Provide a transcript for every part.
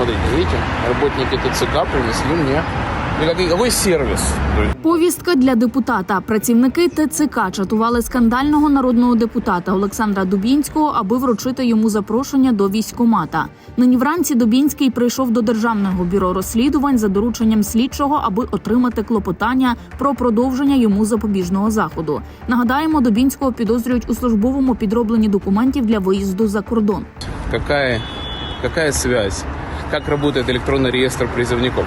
смотрите, видите, работники ТЦК принесли мне. То есть Повістка для депутата. Працівники ТЦК чатували скандального народного депутата Олександра Дубінського, аби вручити йому запрошення до військкомата. Нині вранці Дубінський прийшов до державного бюро розслідувань за дорученням слідчого, аби отримати клопотання про продовження йому запобіжного заходу. Нагадаємо, Дубінського підозрюють у службовому підробленні документів для виїзду за кордон. какая, какая связь? Как работает электронный реестр призывников?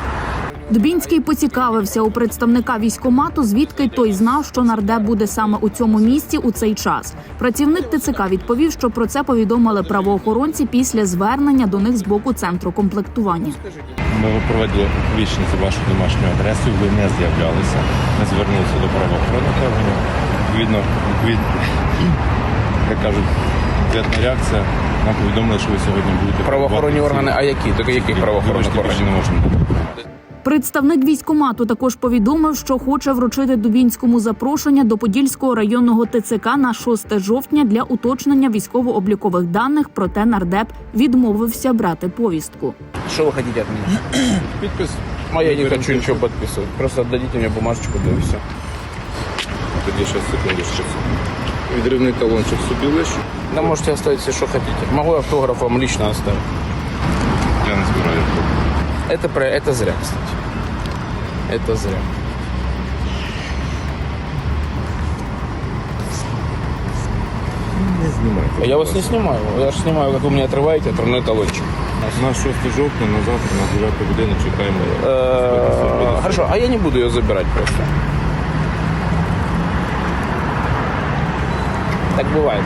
Дубінський поцікавився у представника військкомату, звідки той знав, що нардеп буде саме у цьому місці у цей час. Працівник ТЦК відповів, що про це повідомили правоохоронці після звернення до них з боку центру комплектування. Ми проводили вічні за вашу домашню адресу, ви не з'являлися, не звернулися до правоохоронних органів. Відповідно, від, як кажуть, відповідна реакція. Нам повідомили, що ви сьогодні будете Правоохоронні органи, а які? Так яких правоохоронних органів? не можемо. Представник військкомату також повідомив, що хоче вручити Дубінському запрошення до Подільського районного ТЦК на 6 жовтня для уточнення військово-облікових даних. Проте нардеп відмовився брати повістку. Что вы хотите от меня? Підпис. А я не хочу ничего подписывать. Просто отдадите мне бумажечку, и все. Тоді ще секундочку. Відривний талончик собі лиш. Да можете оставить все, что хотите. Могу автограф вам лично оставить. Я не збираю. Это, про... это зря, кстати. Это зря. Не знімайте. А я вас не снимаю. Я же снимаю, как вы меня отрываете отрывной талончик. На 6 жовтня, на завтра, на 9 годину чекаємо. Э, Хорошо, а я не буду ее забирать просто. Так буває.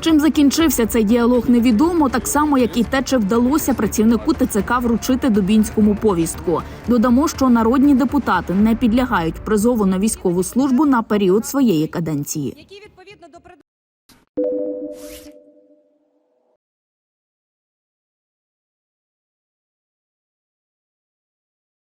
Чим закінчився цей діалог, невідомо, так само як і те, чи вдалося працівнику ТЦК вручити Дубінському повістку. Додамо, що народні депутати не підлягають призову на військову службу на період своєї каденції. які відповідно до